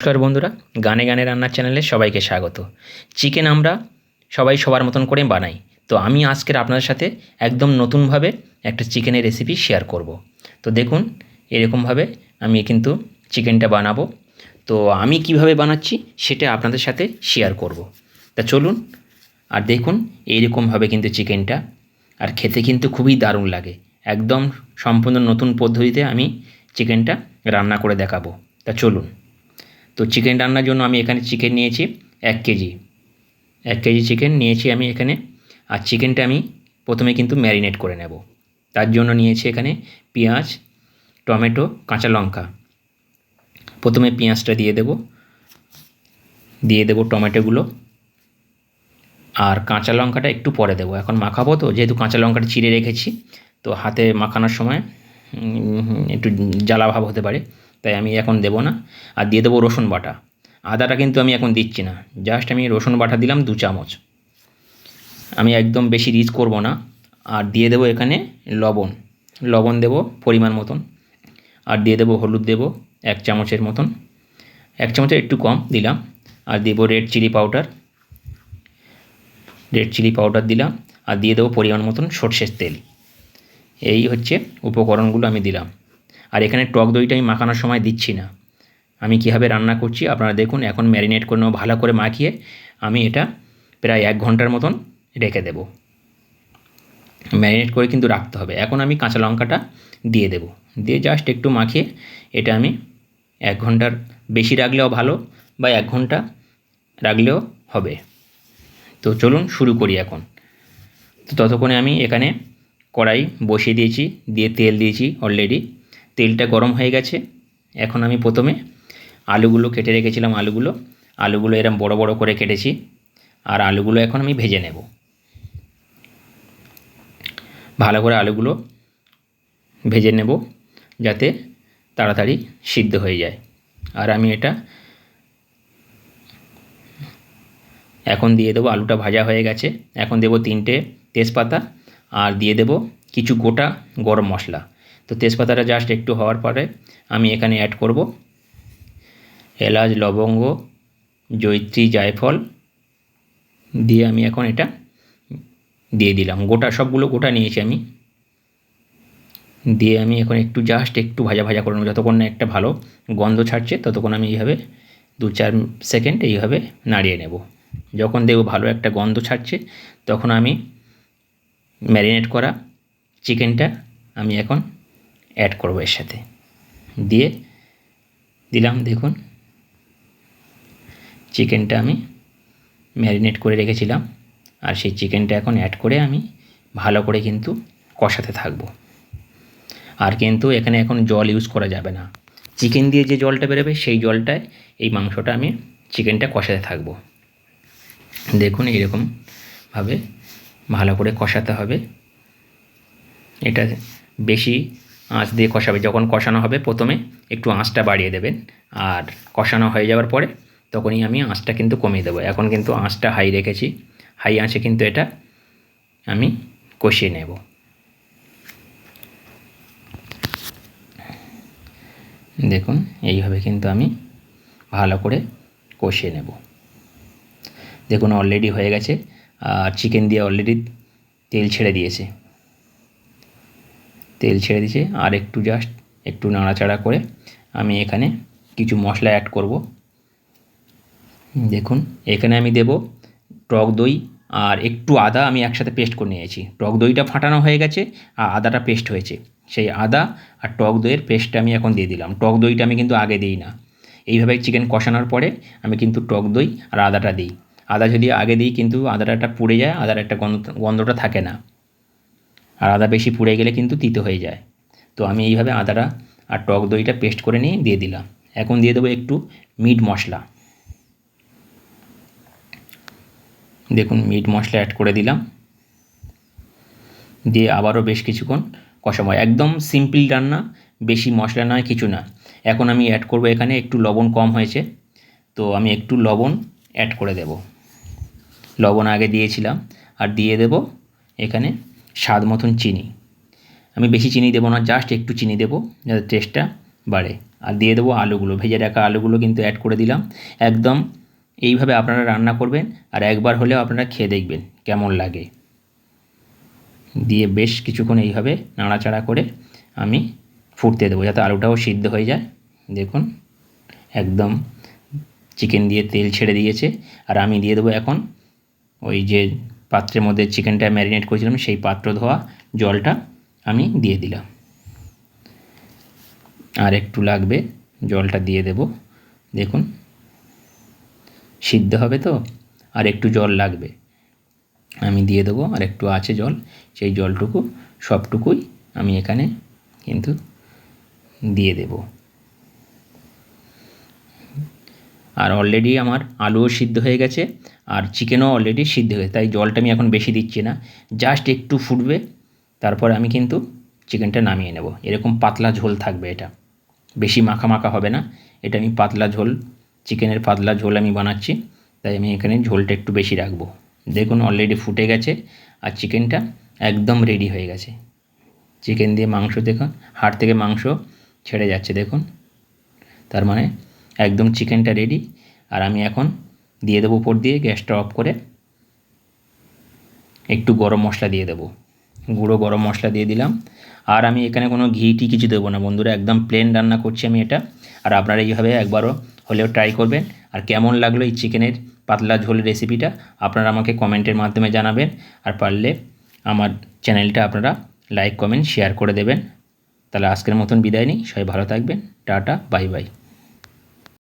নমস্কার বন্ধুরা, গানে গানে রান্নার চ্যানেলে সবাইকে স্বাগত। চিকেন আমরা সবাই সবার মতন করে বানাই, তো আমি আজকের আপনাদের সাথে একদম নতুনভাবে একটা চিকেনের রেসিপি শেয়ার করব। তো দেখুন, এরকমভাবে আমি কিন্তু চিকেনটা বানাবো। তো আমি কীভাবে বানাচ্ছি সেটা আপনাদের সাথে শেয়ার করব। তা চলুন, আর দেখুন, এইরকমভাবে কিন্তু চিকেনটা, আর খেতে কিন্তু খুবই দারুণ লাগে। একদম সম্পূর্ণ নতুন পদ্ধতিতে আমি চিকেনটা রান্না করে দেখাবো। তা চলুন। তো চিকেন রান্নার জন্য আমি এখানে চিকেন নিয়েছি এক কেজি। এক কেজি চিকেন নিয়েছি আমি এখানে। আর চিকেনটা আমি প্রথমে কিন্তু ম্যারিনেট করে নেব। তার জন্য নিয়েছি এখানে পেঁয়াজ, টমেটো, কাঁচা লঙ্কা। প্রথমে পেঁয়াজটা দিয়ে দেব। দিয়ে দেব টমেটোগুলো। আর কাঁচা লঙ্কাটা একটু পরে দেবো। এখন মাখাবো তো, যেহেতু কাঁচা লঙ্কাটা চিড়ে রেখেছি, তো হাতে মাখানোর সময় একটু জ্বালা ভাব হতে পারে। তাই আমি এখন দেবো না। আর দিয়ে দেবো রসুন বাটা। আদাটা কিন্তু আমি এখন দিচ্ছি না। জাস্ট আমি রসুন বাটা দিলাম দু চামচ। আমি একদম বেশি রিচ করব না। আর দিয়ে দেবো এখানে লবণ। লবণ দেব পরিমাণ মতন। আর দিয়ে দেবো হলুদ দেবো এক চামচের মতন। এক চামচের একটু কম দিলাম। আর দেবো red chilli powder red chilli powder দিলাম। আর দিয়ে দেবো পরিমাণ মতন সর্ষের তেল। এই হচ্ছে উপকরণগুলো আমি দিলাম। আর এখানে টক দইটা আমি মাখানোর সময় দিচ্ছি না। আমি কীভাবে রান্না করছি আপনারা দেখুন, এখন ম্যারিনেট করে নেব, ভালো করে মাখিয়ে আমি এটা প্রায় এক ঘণ্টার মতন রেখে দেব। ম্যারিনেট করে কিন্তু রাখতে হবে। এখন আমি কাঁচা লঙ্কাটা দিয়ে দেব। দিয়ে জাস্ট একটু মাখিয়ে এটা আমি এক ঘণ্টার বেশি রাখলেও ভালো বা এক ঘণ্টা রাখলেও হবে। তো চলুন শুরু করি এখন। তো ততক্ষণে আমি এখানে কড়াই বসিয়ে দিয়েছি, দিয়ে তেল দিয়েছি অলরেডি তেলটা গরম হয়ে গেছে। এখন আমি প্রথমে আলুগুলো কেটে রেখেছিলাম আলুগুলো। আলুগুলো এরম বড় বড় করে কেটেছি আর আলুগুলো এখন আমি ভেজে নেব। ভালো করে আলুগুলো ভেজে নেব যাতে তাড়াতাড়ি সিদ্ধ হয়ে যায়। আর আমি এটা এখন দিয়ে দেবো, আলুটা ভাজা হয়ে গেছে। এখন দেবো তিনটে তেজপাতা আর দিয়ে দেবো কিছু গোটা গরম মশলা। তো তেজপাতাটা জাস্ট একটু হওয়ার পরে আমি এখানে অ্যাড করব এলাচ, লবঙ্গ জৈত্রী জায়ফল দিয়ে আমি এখন এটা দিয়ে দিলাম। গোটা সবগুলো গোটা নিয়েছি আমি। দিয়ে আমি এখন একটু জাস্ট একটু ভাজা ভাজা করে নেব। যতক্ষণ না একটা ভালো গন্ধ ছাড়ছে, ততক্ষণ আমি এইভাবে দু চার সেকেন্ড এইভাবে নাড়িয়ে নেব। যখন দেখব ভালো একটা গন্ধ ছাড়ছে, তখন আমি ম্যারিনেট করা চিকেনটা আমি এখন অ্যাড করব এর সাথে। দিয়ে দিলাম, দেখুন চিকেনটা আমি ম্যারিনেট করে রেখেছিলাম। আর সেই চিকেনটা এখন অ্যাড করে আমি ভালো করে কিন্তু কষাতে থাকব। আর কিন্তু এখানে এখন জল ইউজ করা যাবে না। চিকেন দিয়ে যে জলটা বেরোবে, সেই জলটায় এই মাংসটা আমি চিকেনটা কষাতে থাকব। দেখুন এরকমভাবে ভালো করে কষাতে হবে। এটা বেশি আঁচ দিয়ে কষাবে। যখন কষানো হবে প্রথমে একটু আঁচটা বাড়িয়ে দেবেন। আর কষানো হয়ে যাওয়ার পরে তখনই আমি আঁচটা কিন্তু কমিয়ে দেবো। এখন কিন্তু আঁচটা হাই রেখেছি। হাই আঁচে কিন্তু এটা আমি কষিয়ে নেব। দেখুন, এইভাবে কিন্তু আমি ভালো করে কষিয়ে নেব। দেখুন অলরেডি হয়ে গেছে। আর চিকেন দিয়ে অলরেডি তেল ছেড়ে দিয়েছে। তেল ছেড়ে দিয়েছে। আর একটু জাস্ট একটু নাড়াচাড়া করে আমি এখানে কিছু মশলা অ্যাড করব। দেখুন, এখানে আমি দেব টক দই আর একটু আদা আমি একসাথে পেস্ট করে নিয়েছি। টক দইটা ফাটানো হয়ে গেছে আর আদাটা পেস্ট হয়েছে। সেই আদা আর টক দইয়ের পেস্টটা আমি এখন দিয়ে দিলাম। টক দইটা আমি কিন্তু আগে দিই না। এইভাবে চিকেন কষানোর পরে আমি কিন্তু টক দই আর আদাটা দিই। আদা যদি আগে দিই কিন্তু আদাটা পুড়ে যায়, আদার একটা গন্ধ, গন্ধটা থাকে না। আর আদা বেশি পুড়ে গেলে কিন্তু তিতো হয়ে যায়। তো আমি এইভাবে আদাটা আর টক দইটা পেস্ট করে নিয়ে দিয়ে দিলাম। এখন দিয়ে দেবো একটু মিট মশলা। দেখুন, মিট মশলা অ্যাড করে দিলাম। দিয়ে আবারও বেশ কিছুক্ষণ কষাবো। একদম সিম্পল রান্না, বেশি মশলা নয়, কিছু না। এখন আমি অ্যাড করব এখানে একটু লবণ কম হয়েছে। তো আমি একটু লবণ অ্যাড করে দেব। লবণ আগে দিয়েছিলাম। আর দিয়ে দেব এখানে স্বাদ মতন চিনি। আমি বেশি চিনি দেবো না জাস্ট একটু চিনি দেবো, যাতে টেস্টটা বাড়ে। আর দিয়ে দেবো আলুগুলো, ভেজে রাখা আলুগুলো কিন্তু অ্যাড করে দিলাম। একদম এইভাবে আপনারা রান্না করবেন, আর একবার হলেও আপনারা খেয়ে দেখবেন কেমন লাগে। দিয়ে বেশ কিছুক্ষণ এইভাবে নাড়াচাড়া করে আমি ফুটতে দেবো, যাতে আলুটাও সিদ্ধ হয়ে যায়। দেখুন, একদম চিকেন দিয়ে তেল ছেড়ে দিয়েছে। আর আমি দিয়ে দেবো এখন ওই যে পাত্রের মধ্যে চিকেনটা ম্যারিনেট করেছিলাম, সেই পাত্র ধোয়া জলটা আমি দিয়ে দিলাম। আর একটু লাগবে, জলটা দিয়ে দেব। দেখুন, সিদ্ধ হবে তো? আর একটু জল লাগবে। আমি দিয়ে দেবো, আর একটু আছে জল। সেই জলটুকু সবটুকুই আমি এখানে কিন্তু দিয়ে দেব। আর অলরেডি আমার আলুও সিদ্ধ হয়ে গেছে আর চিকেনও অলরেডি সিদ্ধ হয়ে তাই জলটা আমি এখন বেশি দিচ্ছি না। জাস্ট একটু ফুটবে, তারপর আমি কিন্তু চিকেনটা নামিয়ে নেব। এরকম পাতলা ঝোল থাকবে এটা। বেশি মাখা মাখা হবে না। এটা আমি পাতলা ঝোল চিকেনের পাতলা ঝোল আমি বানাচ্ছি। তাই আমি এখানে ঝোলটা একটু বেশি রাখব। দেখুন অলরেডি ফুটে গেছে আর চিকেনটা একদম রেডি হয়ে গেছে। চিকেন দিয়ে মাংস দেখুন, হাড় থেকে মাংস ছেড়ে যাচ্ছে, দেখুন। তার মানে একদম চিকেনটা রেডি আর আমি এখন দিয়ে দেবো উপর দিয়ে গ্যাসটা অফ করে। একটু গরম মশলা দিয়ে দেবো। গুঁড়ো গরম মশলা দিয়ে দিলাম। আর আমি এখানে কোনো ঘি টি কিছু দেবো না। বন্ধুরা, একদম প্লেন রান্না করছি আমি এটা। আর আপনারা এইভাবে একবারও হলেও ট্রাই করবেন। আর কেমন লাগল এই চিকেনের পাতলা ঝোল রেসিপিটা আপনারা আমাকে কমেন্টের মাধ্যমে জানাবেন। আর পারলে আমার চ্যানেলটা আপনারা লাইক কমেন্ট শেয়ার করে দেবেন। তাহলে আজকের মতন বিদায় নিই। সবাই ভালো থাকবেন। Tata bye bye